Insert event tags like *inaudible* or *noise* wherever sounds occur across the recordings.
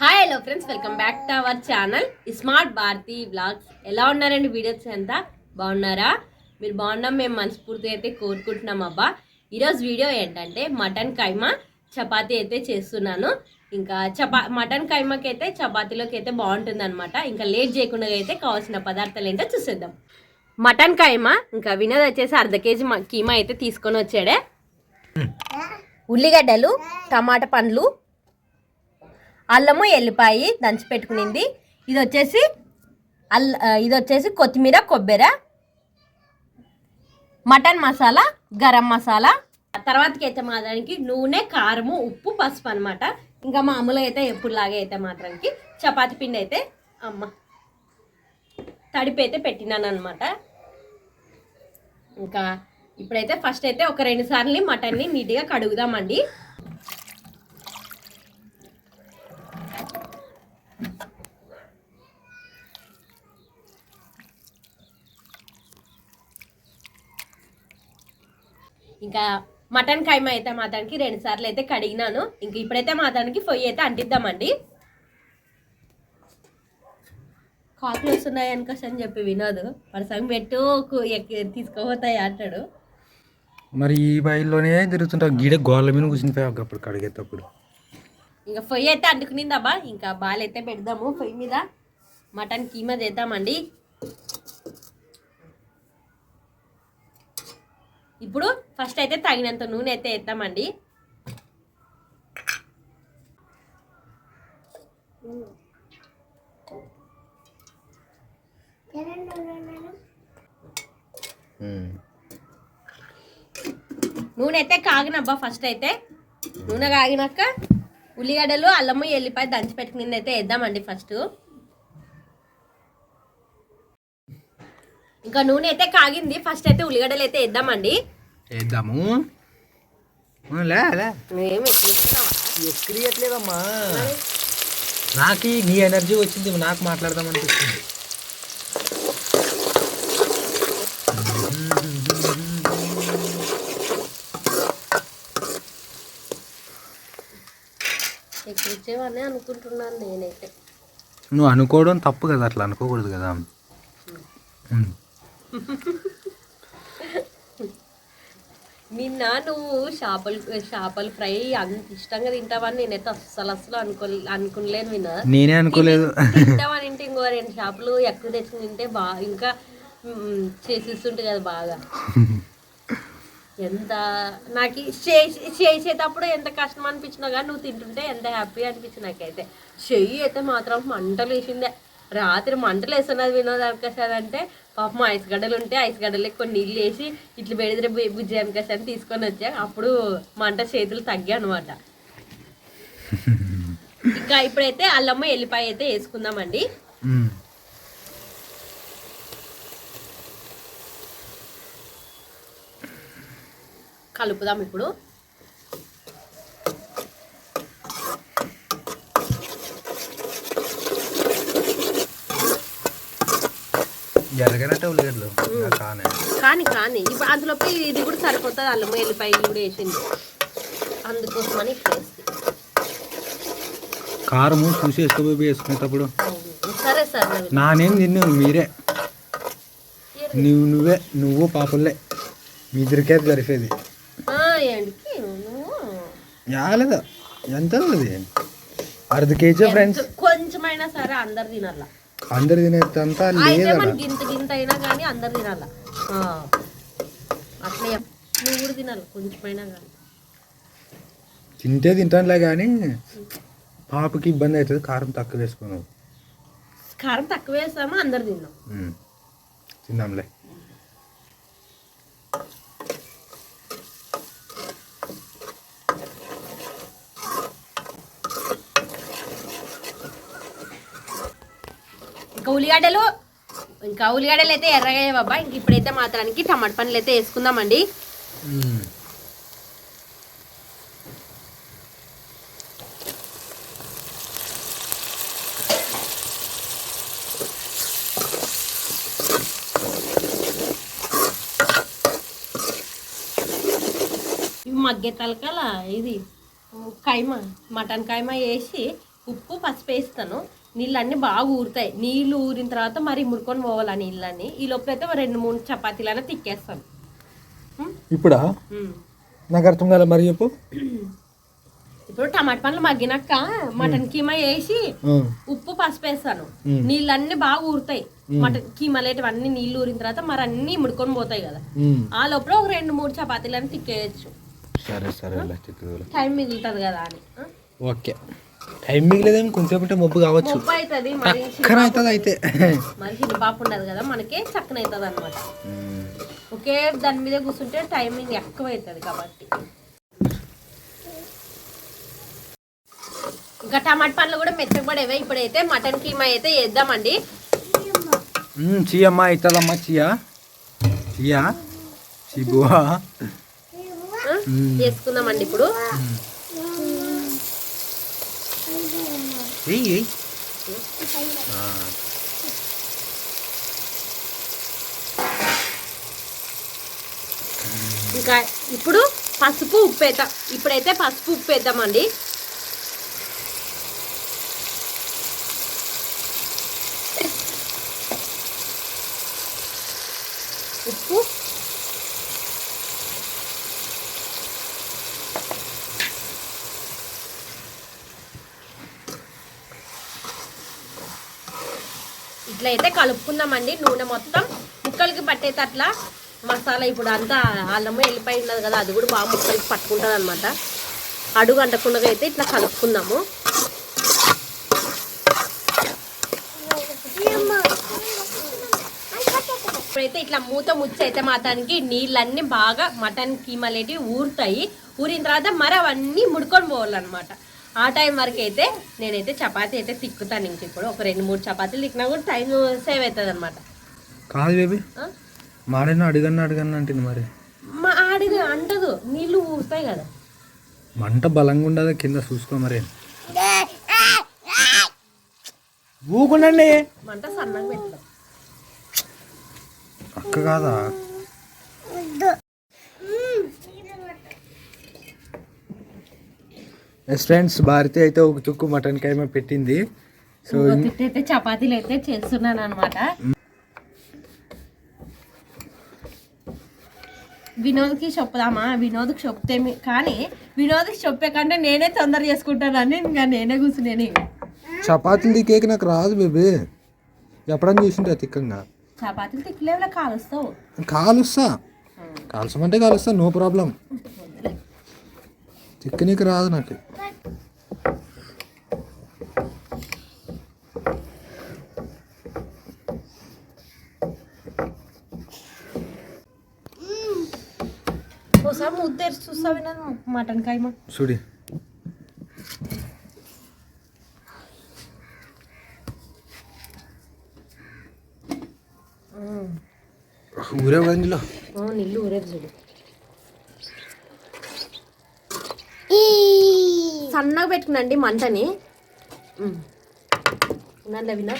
Hi hello friends welcome back to our channel smart Bharathi vlogs ఎలా ఉన్నారండి videos అంతా బాగున్నారా మీరు బాగున్నాం మేము మనస్ఫూర్తి అయితే కోరుకుంటున్నాం అబ్బా ఈరోజు వీడియో ఏంటంటే మటన్ కైమా చపాతీ అయితే చేస్తున్నాను ఇంకా చపా మటన్ కైమాకి అయితే చపాతీలోకి అయితే బాగుంటుంది అనమాట ఇంకా లేట్ చేయకుండా అయితే కావాల్సిన పదార్థాలు ఏంటో చూసేద్దాం మటన్ కైమా ఇంకా వినోద్ వచ్చేసి అర్ధ కేజీ కీమా అయితే తీసుకొని వచ్చాడే ఉల్లిగడ్డలు టమాటా పండ్లు అల్లము ఎల్లిపాయి దంచి పెట్టుకునింది. ఇది వచ్చేసి అల్ల ఇది వచ్చేసి కొత్తిమీర కొబ్బరి మటన్ మసాలా గరం మసాలా. తర్వాతకి అయితే మాత్రానికి నూనె కారము ఉప్పు పసుపు అనమాట ఇంకా మామూలుగా అయితే ఎప్పుడులాగే అయితే మాత్రానికి చపాతి పిండి అయితే అమ్మ తడిపి అయితే పెట్టినాను అనమాట ఇంకా ఇప్పుడైతే ఫస్ట్ అయితే ఒక రెండు సార్లు మటన్ని నీట్గా కడుగుదామండి. ఇంకా మటన్ కైమా అయితే మాత్రానికి రెండు సార్లు అయితే కడిగినాను. ఇంక ఇప్పుడైతే మాత్రానికి పొయ్యి అయితే అంటిద్దామండి. కాకులు వస్తున్నాయి అనుకోస అని చెప్పి వినోద్. పరసంగ పెట్టు తీసుకుపోతాయి అంటాడు. మరి ఈ బయల్లోనే తిరుగుతుంటా గీడ గోళ్ళ మీద కూర్చునిపోయా అప్పుడు కడిగేటప్పుడు. ఇంకా పొయ్యి అయితే అంటుకునిందబ్బా ఇంకా బాల్ అయితే పెడదాము పొయ్యి మీద. మటన్ కీమా చేద్దామండి. ఇప్పుడు ఫస్ట్ అయితే తగినంత నూనె అయితే వేద్దామండి. నూనె అయితే కాగినబ్బా ఫస్ట్ అయితే. నూనె కాగినాక ఉల్లిగడ్డలు అల్లము ఎల్లిపాయ దంచి పెట్టుకుని అయితే వేద్దామండి ఫస్ట్ ఇంకా నూనె అయితే కాగింది. ఫస్ట్ అయితే ఉల్లిగడ్డలు అయితే వేద్దామండి. వేద్దాము లే లే నాకు నీ ఎనర్జీ వచ్చింది నాకు మాట్లాడదాం అనిపిస్తుంది అనుకుంటున్నాను నేనైతే. నువ్వు అనుకోవడం తప్పు కదా అట్లా అనుకోకూడదు కదా. *laughs* నిన్న నువ్వు చేపలు చేపలు ఫ్రై అంత ఇష్టంగా తింటావని నేనైతే అస్సలు అస్సలు అనుకో అనుకోలేను విన్నా. నేనే అనుకోలేదు. తింటామని ఇంటే ఇంకో రెండు చేపలు ఎక్కువ తెచ్చి తింటే బాగా ఇంకా చేసిస్తుంటే కదా బాగా. ఎంత నాకు చేసేటప్పుడు ఎంత కష్టం అనిపించినా కానీ నువ్వు తింటుంటే ఎంత హ్యాపీ అనిపించింది నాకైతే. చెయ్యి అయితే మాత్రం మంటలు వేసిందే రాత్రి మంటలు వేస్తున్నది వినోద్ అవకాశాలు అంటే పాపం ఐస్ గడ్డలు ఉంటే ఐస్ గడ్డలు కొన్ని నీళ్ళు వేసి ఇట్లా పెడితే బుజ్జి అవకాశాన్ని తీసుకొని వచ్చా. అప్పుడు మంట చేతులు తగ్గాయి అనమాట ఇంకా ఇప్పుడైతే అల్లమ్మ ఎల్లిపాయ అయితే వేసుకుందామండి. కలుపుదాం ఇప్పుడు. ఎరగనట్టే ఉల్లిగడ్డలు కానే. కానీ కానీ. ఇప్పుడు అందులోకి ఇది కూడా సరిపోతుంది. అల్లమ్మ ఎల్లిపాయ కూడా వేసింది అందుకోసమని ఇప్పుడు కారము చూసి వేసుకోపోయి వేసుకునేటప్పుడు సరే సార్. నానేం తిన్ను మీరే. నువ్వు నువ్వే. నువ్వు పాపలే మీ ఇద్దరికే జరిపేది ఆ, ఏంటికి నువ్వు? యాలేదా ఎంత అది అర్ధ కేజీ ఫ్రెండ్స్. కొంచెమైనా సరే అందరు తినాల అందరు తినేంత అయితే లేదా గింత గింత అయినా కానీ అందరు తినాల. అట్లే నువ్వు కూడా తినాలి కొంచెమైనా కానీ తింటే తింటానులే కానీ పాపకి ఇబ్బంది అవుతుంది కారం తక్కువ వేసుకున్నావు కారం తక్కువ వేస్తామో అందరు తిన్నాం. తిందాంలే ఇంకా ఉల్లిగడ్డలు ఇంకా ఉల్లిగడ్డలు అయితే ఎర్రగా బాబా. ఇంక ఇప్పుడైతే మాత్రానికి టమాటా పండ్లు అయితే వేసుకుందామండి. మగ్గే తలకాల ఇది కైమ మటన్ కైమ వేసి ఉప్పు పసుపు వేస్తాను. నీళ్ళన్నీ బాగా ఊరుతాయి. నీళ్ళు ఊరిన తర్వాత మరి మురుకొని పోవాలి ఆ నీళ్ళని ఈ లోపల అయితే రెండు మూడు చపాతీలైనా తిక్కేస్తాను ఇప్పుడా. నాకు అర్థం కాలే మరి చెప్పు. ఇప్పుడు టమాటా పండ్లు మగ్గినాక మటన్ కీమా వేసి ఉప్పు పసుపు వేస్తాను. నీళ్ళన్నీ బాగా ఊరుతాయి. మటన్ కీమలేటివన్నీ నీళ్ళు ఊరిన తర్వాత మరి అన్నీ ముడుకొని పోతాయి కదా. ఆ లోపల ఒక రెండు మూడు చపాతీలను తిక్కేయచ్చు. సరే సరే టైం మిగులుతుంది కదా అని? ఓకే. టైం మిగిలేదేమి కొంచెం మబ్బు కావచ్చు. చక్కన అవుతుంది అయితే. మరి పాప ఉండదు కదా మనకే చక్కన అవుతుంది అనమాట. ఒకే దాని మీద కూర్చుంటే టైమింగ్ ఎక్కువ అవుతుంది కాబట్టి. ఇంకా టమాటా పండ్లు కూడా మెత్తపడేవే ఇప్పుడైతే మటన్ కీమా అయితే వేద్దామండి చీయమ్మా అవుతుందమ్మా చీయా. చీయా చీబువా? వేసుకుందామండి ఇప్పుడు. ఎయ్ ఇంకా ఇప్పుడు పసుపు ఉప్పు వేద్దాం ఇప్పుడైతే పసుపు ఉప్పు వేద్దామండి ఉప్పు ఇట్లా అయితే కలుపుకుందామండి. నూనె మొత్తం ముక్కలకి పట్టేటట్లా మసాలా ఇప్పుడు అంతా అల్లము వెళ్ళిపోయి ఉన్నది కదా అది కూడా బాగా ముక్కలకి పట్టుకుంటుంది అనమాట అడుగు అంటకుండా అయితే ఇట్లా కలుపుకుందాము. ఇప్పుడైతే ఇట్లా మూత ముచ్చైతే అయితే నీళ్ళన్నీ బాగా మటన్ కీమలేటివి ఊరుతాయి. ఊరిన తర్వాత మరి అవన్నీ ముడుకొని పోవాలన్నమాట. ఆ టైం వరకు అయితే నేనైతే చపాతీ అయితే తిక్కుతాను ఇంక ఇప్పుడు. ఒక రెండు మూడు చపాతీలు తిక్కినా కూడా టైం సేవ్ అవుతుంది అనమాట కాదు బేబీ. మాడిన అడిగన్న అడిగన్న అంటుంది మరి. మా ఆడిది అంటదు. నీళ్ళు ఊరుతాయి కదా. మంట బలంగా ఉండదు కింద చూసుకో మరి. ఊకుండండి. మంట సన్నగా పెట్టడం అక్క కాదా? ఎస్ ఫ్రెండ్స్ భారతి అయితే ఒక చుక్కు మటన్ కైమా పెట్టింది. సో అయితే చపాతీలు అయితే చేస్తున్నాను అనమాట వినోద్కి చెప్పుదామా? వినోద్కి చెప్తే మీ- కానీ వినోద్కి చెప్పే కంటే నేనే తొందర చేసుకుంటానని ఇంకా నేనే కూర్చునేది చపాతీలు కేక్ నాకు రాదు బేబీ. ఎప్పుడన్నా చూసింటే తిక్కంగా? చపాతీలు తిక్కలేవులా కాలుస్తావు. కాలుస్తా. కాల్చమంటే కాలుస్తా నో ప్రాబ్లం. తిక్కనీకి రాదు నాకు ఒకసారి ముద్ద తెరిచి చూస్తావు వినోద్ మటన్ కాయమా చూడి ఊరే గంజిలో నీళ్ళు ఊరేది చూడు సన్నగా పెట్టుకునండి మంటని. వినా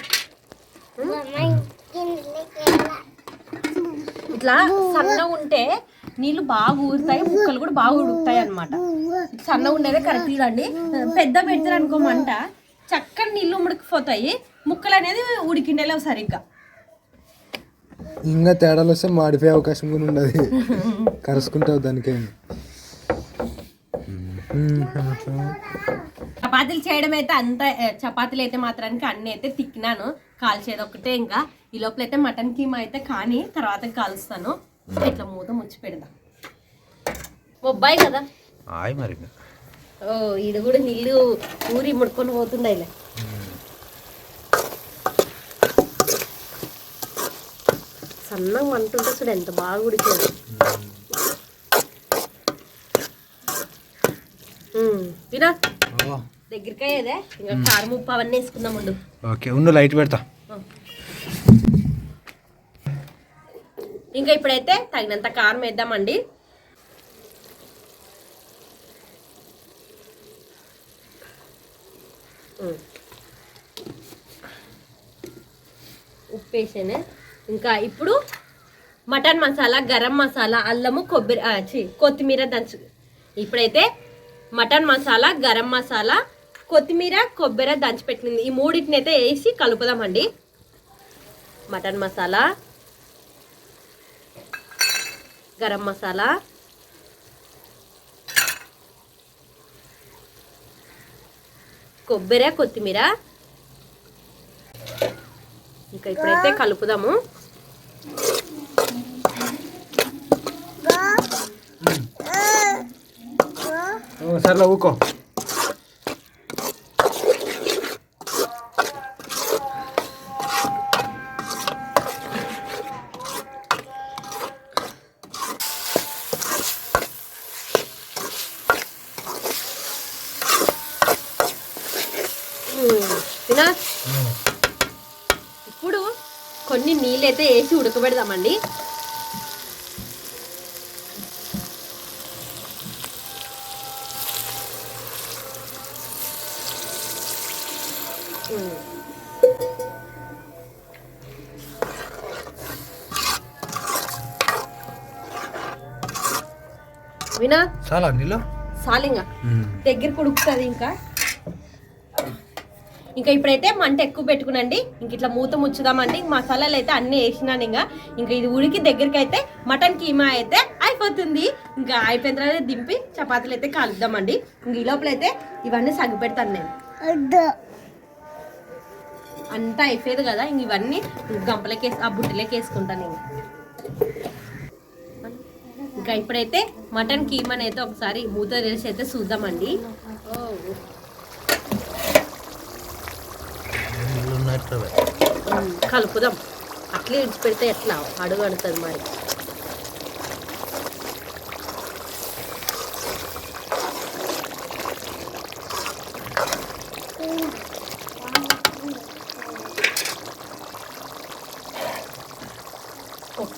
ఇట్లా సన్నగా ఉంటే నీళ్ళు బాగా ఊరుతాయి ముక్కలు కూడా బాగా ఉడుకుతాయి అనమాట సన్నగా ఉండేదే కరెక్ట్ చూడండి పెద్ద పెడతారు అనుకో మంట చక్కని నీళ్ళు ఉడికిపోతాయి ముక్కలు అనేది ఉడికిండేలేవు సరిగ్గా. ఇంకా తేడాలు వస్తే మాడిపోయే అవకాశం కూడా ఉండదు. కరుసుకుంటావు దానికే చపాతీలు చేయడం అయితే అంత చపాతీలు అయితే మాత్రానికి అన్ని అయితే తిక్కినాను. కాల్చేది ఒకటే ఇంకా. ఈ లోపల అయితే మటన్ కీమా అయితే కానీ తర్వాత కాలుస్తాను. ఇట్లా మూత ముచ్చి పెడదాం. బొబ్బాయి కదా? మరి ఓ ఇది కూడా నీళ్ళు ఊరి ముడుకొని పోతుండేలే సన్నగా మంటుంటే చూడు ఎంత బాగా ఉడికేది. వినా? దగ్గరికి అయ్యేదే ఇంకా కారం ఉప్పు అవన్నీ వేసుకుందాం ఉండు. ఓకే ఉండు లైట్ పెడతా. ఇంకా ఇప్పుడైతే తగినంత కారం వేద్దామండి. ఉప్పు వేసానే. ఇంకా ఇప్పుడు మటన్ మసాలా గరం మసాలా అల్లము కొబ్బరి కొత్తిమీర దంచు. ఇప్పుడైతే మటన్ మసాలా గరం మసాలా కొత్తిమీర కొబ్బరి దంచిపెట్టింది. ఈ మూడింటిని అయితే వేసి కలుపుదామండి. మటన్ మసాలా గరం మసాలా కొబ్బరి కొత్తిమీర. ఇంకా ఇప్పుడైతే కలుపుదాము ఓ, సర్లే ఊకో ఇప్పుడు కొన్ని నీళ్ళైతే వేసి ఉడకబెడదామండి. చాలా నీళ్ళు? సాలింగా. దగ్గర ఉడుకుతుంది ఇంకా. ఇంకా ఇప్పుడైతే మంట ఎక్కువ పెట్టుకునండి. ఇంక ఇట్లా మూత ముచ్చుదామండి మసాలాలు అయితే అన్నీ వేసినాను ఇంకా. ఇంకా ఇది ఉడికి దగ్గరికి అయితే మటన్ కీమా అయితే అయిపోతుంది. ఇంకా అయిపోయిన తర్వాత దింపి చపాతీలు అయితే కలుద్దామండి. ఇంక ఈ లోపల అయితే ఇవన్నీ సగ్గు పెడతాను నేను. అంతా అయిపోయేది కదా ఇంక ఇవన్నీ గంపలకి వేసి ఆ బుట్టలోకి వేసుకుంటాను ఇంక ఇంకా ఇప్పుడైతే మటన్ కీమాని అయితే ఒకసారి మూత తెలిసి అయితే చూద్దామండి. కలుపుదాం. అట్లే ఇడిచిపెడితే ఎట్లా? అడుగు అడుగుతుంది మరి.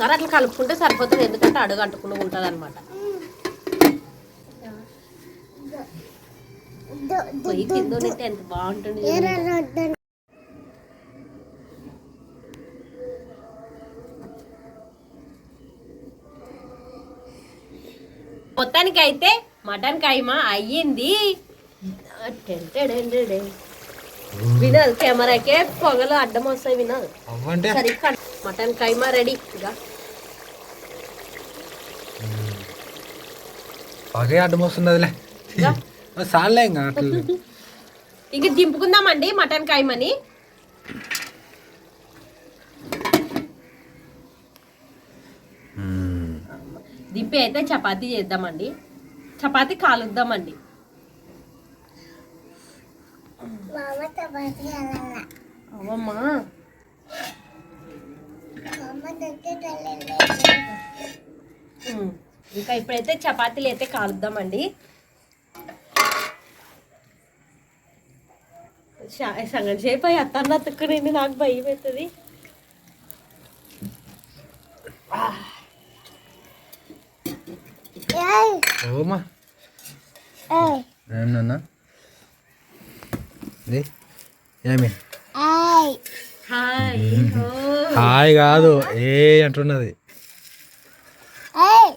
ఒకసారి అట్లా కలుపుకుంటే సరిపోతుంది. ఎందుకంటే అడుగు అంటుకుండా ఉంటుంది అనమాట పొయ్యి ఎంత బాగుంటుంది. మొత్తానికి అయితే మటన్ కైమా అయ్యింది. వినోద్ కెమెరాకే పొగలు అడ్డం వస్తాయి సరిగ్గా మటన్ కైమా రెడీ. ఇక పగే అడ్డం వస్తున్నదిలే. ఇక సాలే ఇంకా అట్లా. *laughs* ఇంక దింపుకుందామండి మటన్ కైమని దింపి అయితే చపాతీ చేద్దామండి. చపాతీ కాలుద్దామండి. అవమ్మా. ఇంకా ఇప్పుడైతే చపాతీలు అయితే కాలుద్దామండి. శ- సగం సేపు అయ్యి అత్తన్న అతుక్కునేది నాకు భయం అవుతుంది. ఏమి? హాయ్ కాదు ఏ అంటున్నది?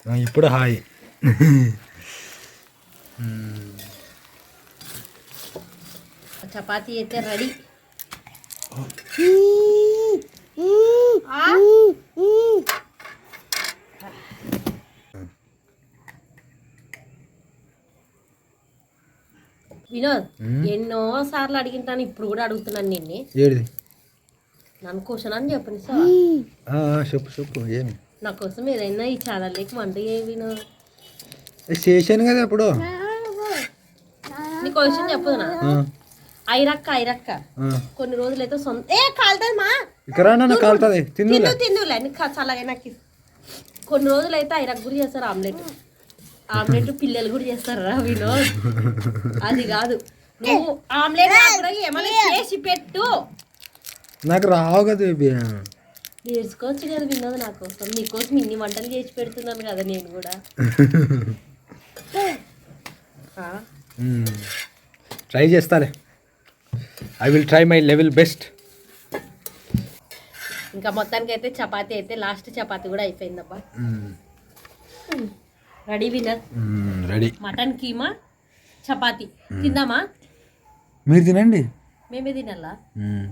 ఇప్పుడు హాయ్. చపాతీ అయితే రెడీ. వినోద్. ఎన్నో సార్లు అడిగింటాను ఇప్పుడు కూడా అడుగుతున్నాను నిన్ను. నన్ను క్వశ్చన్ అని చెప్పండి సార్. చెప్పు చెప్పు ఏమి? నా కోసం ఏదైనా ఈ ఛానల్కి వంట ఏ, చేశాను కదా ఇప్పుడు నీ క్వశ్చన్ చెప్పదు నా ఆ, ఐరక్క ఐరక్క. కొన్ని రోజులైతే సొంత ఏ కాలుతుంది. మా ఇక్కడ కాలుతుంది తిందు తిందులే నీకు చల్లగా నాకు. కొన్ని రోజులు అయితే ఐరక్ కూడా చేస్తారు ఆమ్లెట్. ఆమ్లెట్ పిల్లలు కూడా చేస్తారు రా వినోద్. అది కాదు. నువ్వు ఆమ్లెట్ నాకు ఏమైనా చేసి పెట్టు. నాకు రావు కదా నేర్చుకోవచ్చు కదా వినోద్ నా కోసం నీకోసం ఇన్ని వంటలు చేసి పెడుతున్నాను కదా నేను కూడా. ట్రై చేస్తాలే I will try my level best ఇంకా మొత్తానికి అయితే చపాతీ అయితే లాస్ట్ చపాతీ కూడా అయిపోయిందబ్బా. Ready winner ready mutton keema chapati. తిందామా? మీరు తినండి. మేమే తినాలా? మ్మ్.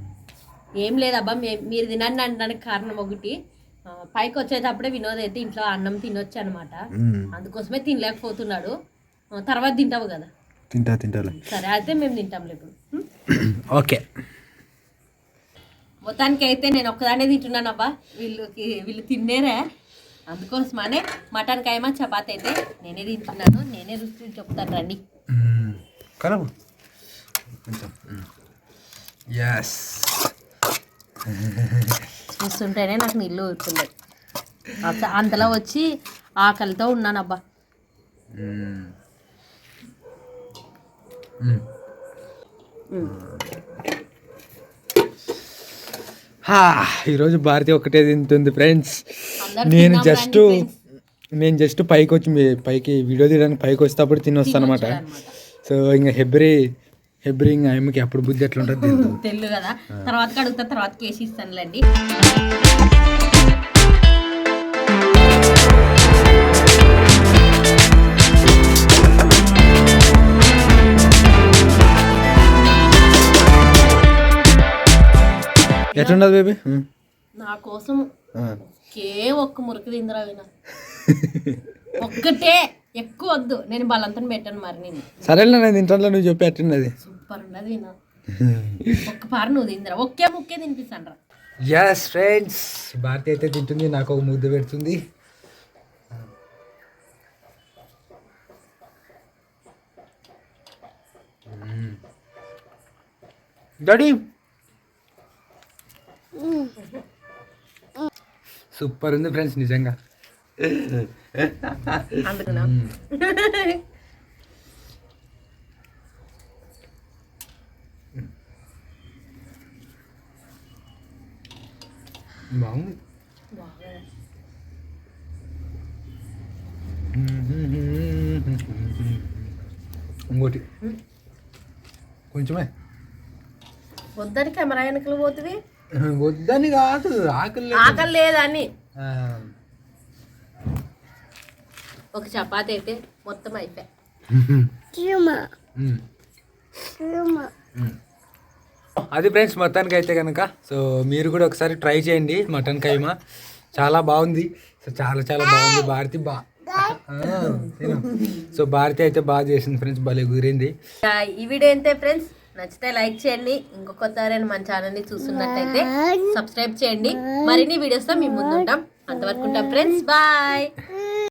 ఏం లేదబ్బా మీరు తినండి అనడానికి కారణం ఒకటి పైకి వచ్చేటప్పుడే వినోద్ అయితే ఇంట్లో అన్నం తినొచ్చు అనమాట. అందుకోసమే తినలేకపోతున్నాడు. తర్వాత తింటావు కదా. తింటా తింటాలే. సరే అయితే మేము తింటాంలే ఇప్పుడు? ఓకే. మొత్తానికి అయితే నేను ఒక్కదానే తింటున్నాను అబ్బా వీళ్ళకి వీళ్ళు తిన్నేరే. అందుకోసమనే మటన్ కైమా చపాతి అయితే నేనే తింటున్నాను. నేనే రుచి చెప్తాను రండి. కలపు కొంచెం. ఎస్ చూస్తుంటేనే నాకు నీళ్ళు ఊరుతున్నాయి. అంతలో వచ్చి ఆకలితో ఉన్నాను అబ్బా ఈరోజు భారతి ఒకటే తింటుంది ఫ్రెండ్స్. నేను జస్ట్. నేను జస్ట్ పైకి వచ్చి మీ- పైకి వీడియో తీయడానికి పైకి వస్తేప్పుడు తినొస్తాను అనమాట తినొచ్చారన్నమాట. సో ఇంకా హెబ్రి ఇంకా ఆమెకి ఎప్పుడు బుద్ధి ఎట్లా ఉంటుంది తెలియదు *laughs* తెల్లు కదా. తర్వాత అడుగుతా తర్వాత కేసు ఇస్తానులేండి. ఎట్లుండదు బేబీ? నా కోసం ఒకే ఒక్క మురికి తిందిరా విన ఒక్కటే. ఎక్కువ వద్దు. నేను బలంతం పెట్టాను మరి నేను సరేలే నేను తింటాను నువ్వు చెప్పి ఎట్లున్నది. సూపర్ ఉన్నది విన. ఒక్క పారు నువ్వు తిందిరా. ఒకే ముక్కే తినిపిస్తాను రా ఎస్ ఫ్రెండ్స్ భారతి అయితే తింటుంది నాకు ఒక ముద్ద పెడుతుంది. డాడీ సూపర్ ఉంది ఫ్రెండ్స్ నిజంగా. అందుకున్నా బాగుంది ఇంకోటి కొంచెమే వద్దని కెమెరా వెనకలు పోతుంది వద్దని కాదు ఆకలి లేదు. ఆకలి లేదని ఒక చపాతి అయితే మొత్తం అయిపోయి. అది ఫ్రెండ్స్ మొత్తానికి అయితే కనుక సో మీరు కూడా ఒకసారి ట్రై చేయండి మటన్ కైమా. చాలా బాగుంది. సో చాలా చాలా బాగుంది. భారతి బా సో భారతి అయితే బాగా చేసింది ఫ్రెండ్స్. భలే కుదిరింది ఈ వీడియో అంతే ఫ్రెండ్స్ నచ్చితే లైక్ చేయండి. ఇంకొక మన ఛానల్ని చూస్తున్నట్టయితే సబ్స్క్రైబ్ చేయండి. మరిన్ని వీడియోస్తో మేము ముందు ఉంటాం అంతవరకు ఉంటాం ఫ్రెండ్స్. బాయ్.